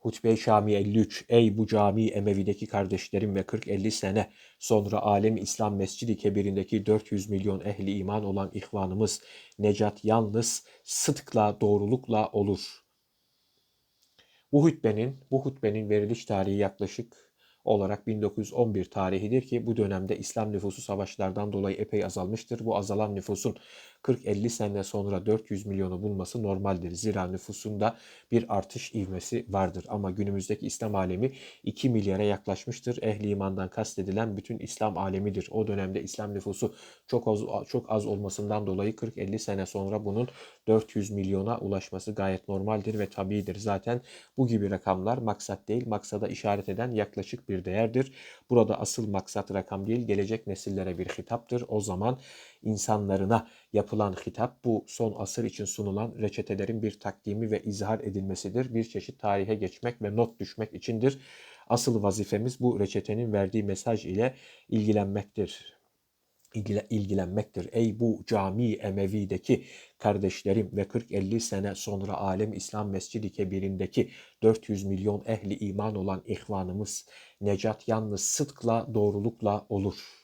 Hutbe-i Şami 53 Ey bu cami Emevi'deki kardeşlerim ve 40-50 sene sonra alem İslam Mescidi Kebir'indeki 400 milyon ehli iman olan ihvanımız necat yalnız sıdkla doğrulukla olur. Bu hutbenin bu hutbenin veriliş tarihi yaklaşık olarak 1911 tarihidir ki bu dönemde İslam nüfusu savaşlardan dolayı epey azalmıştır. Bu azalan nüfusun 40-50 sene sonra 400 milyonu bulması normaldir. Zira nüfusunda bir artış ivmesi vardır. Ama günümüzdeki İslam alemi 2 milyara yaklaşmıştır. Ehli imandan kastedilen bütün İslam alemidir. O dönemde İslam nüfusu çok az, çok az olmasından dolayı 40-50 sene sonra bunun 400 milyona ulaşması gayet normaldir ve tabidir. Zaten bu gibi rakamlar maksat değil, maksada işaret eden yaklaşık bir değerdir. Burada asıl maksat rakam değil, gelecek nesillere bir hitaptır. O zaman insanlarına yapılan hitap bu son asır için sunulan reçetelerin bir takdimi ve izhar edilmesidir. Bir çeşit tarihe geçmek ve not düşmek içindir. Asıl vazifemiz bu reçetenin verdiği mesaj ile ilgilenmektir ilgile- ilgilenmektir. Ey bu cami Emevi'deki kardeşlerim ve 40-50 sene sonra Alem İslam Mescidi Kebir'indeki 400 milyon ehli iman olan ihvanımız necat yalnız sıdkla doğrulukla olur.''